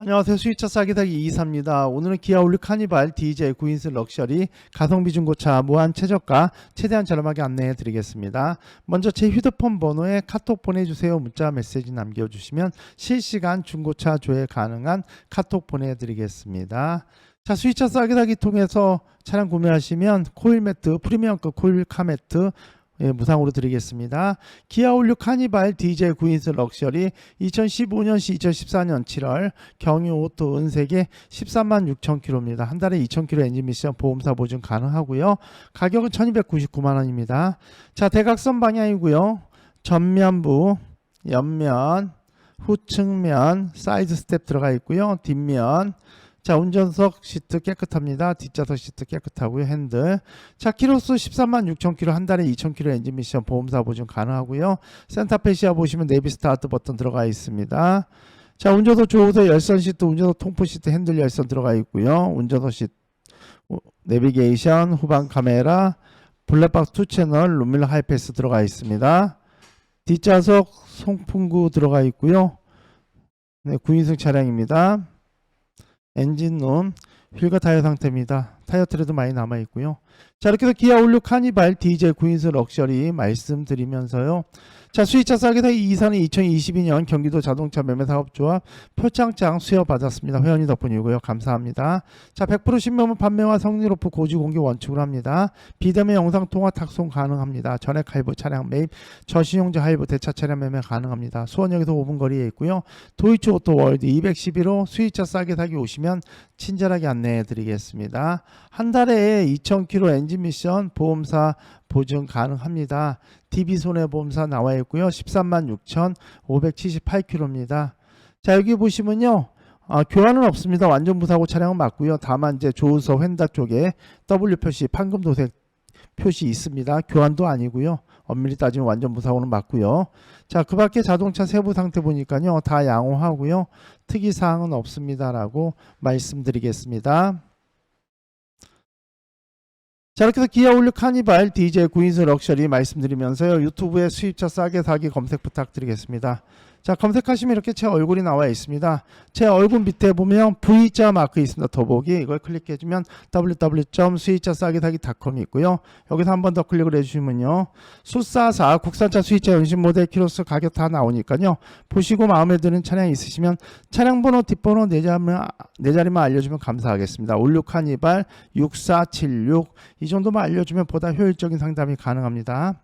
안녕하세요. 수입차 싸기다기 이사입니다. 오늘은 기아 올류 카니발 DJ 구인스 럭셔리 가성비 중고차 무한 최저가 최대한 저렴하게 안내해 드리겠습니다. 먼저 제 휴대폰 번호에 카톡 보내주세요. 문자 메시지 남겨주시면 실시간 중고차 조회 가능한 카톡 보내드리겠습니다. 자, 수입차 싸기다기 통해서 차량 구매하시면 코일 매트, 프리미엄급 코일 카 매트, 예, 무상으로 드리겠습니다. 기아 올류 카니발 DJ 구인스 럭셔리 2015년시 2014년 7월 경유 오토 은색에 13만 6천 킬로입니다. 한 달에 2천 킬로 엔진 미션 보험사 보증 가능하고요. 가격은 1299만 원입니다. 자, 대각선 방향이고요. 전면부, 옆면, 후측면, 사이드 스텝 들어가 있고요. 뒷면, 자, 운전석 시트 깨끗합니다. 뒷좌석 시트 깨끗하고요. 핸들. 자, 키로수 13만 6천 킬로 한 달에 2천 킬로 엔진 미션 보험사 보증 가능하고요. 센터페 시아 보시면 내비 스타트 버튼 들어가 있습니다. 자, 운전석 조우석 열선 시트, 운전석 통풍 시트, 핸들 열선 들어가 있고요. 운전석 시트, 우- 내비게이션, 후방 카메라, 블랙박스 2 채널, 룸밀러 하이패스 들어가 있습니다. 뒷좌석 송풍구 들어가 있고요. 네, 9인승 차량입니다. 엔진룸, 휠과 타이어 상태입니다. 타이어 트레도 많이 남아 있고요. 자 이렇게 해서 기아 올류 카니발 DJ 구인스 럭셔리 말씀드리면서요. 자 수입차 싸게다 이 이사는 2022년 경기도 자동차 매매사업조합 표창장 수여받았습니다. 회원님 덕분이고요. 감사합니다. 자 100% 신명문 판매와 성능 오프 고지 공개 원칙으로 합니다. 비대면 영상 통화 탁송 가능합니다. 전액 할부 차량 매입 저신용자 할부 대차 차량 매매 가능합니다. 수원역에서 5분 거리에 있고요. 도이치 오토 월드 211호 수입차 싸게 사기 오시면 친절하게 안내해 드리겠습니다. 한 달에 2,000km 엔진 미션 보험사 보증 가능합니다. DB 손해보험사 나와 있고요. 13만 6,578km입니다. 자 여기 보시면요. 아, 교환은 없습니다. 완전 무사고 차량은 맞고요. 다만 이제 조우석 휀다 쪽에 W 표시 판금 도색 표시 있습니다. 교환도 아니고요. 엄밀히 따지면 완전 무사고는 맞고요. 자, 그 밖에 자동차 세부 상태 보니까요. 다 양호하고요. 특이 사항은 없습니다라고 말씀드리겠습니다. 자 이렇게 해서 기아 올류 카니발 DJ 구인스 럭셔리 말씀드리면서요. 유튜브에 수입차 싸게 사기 검색 부탁드리겠습니다 자 검색하시면 이렇게 제 얼굴이 나와 있습니다. 제 얼굴 밑에 보면 V자 마크 있습니다. 더보기. 이걸 클릭해주면 사기.com이 있고요. 여기서 한 번 더 클릭을 해주시면요. 수사사 국산차 수입차 연신 모델 키로수 가격 다 나오니까요. 보시고 마음에 드는 차량 있으시면 차량 번호 뒷번호 네 자리만, 네 자리만 알려주면 감사하겠습니다. 올류 카니발 6476 이 정도만 알려주면 보다 효율적인 상담이 가능합니다.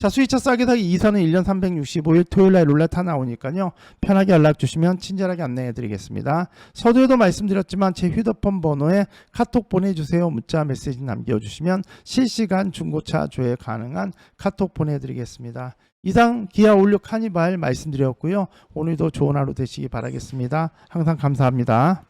자, 수입차 싸게다 이 이사는 1년 365일 토요일 날 룰렛 하나 오니까요. 편하게 연락 주시면 친절하게 안내해 드리겠습니다. 서두에도 말씀드렸지만 제 휴대폰 번호에 카톡 보내주세요. 문자 메시지 남겨주시면 실시간 중고차 조회 가능한 카톡 보내드리겠습니다. 이상 기아 올류 카니발 말씀드렸고요. 오늘도 좋은 하루 되시기 바라겠습니다. 항상 감사합니다.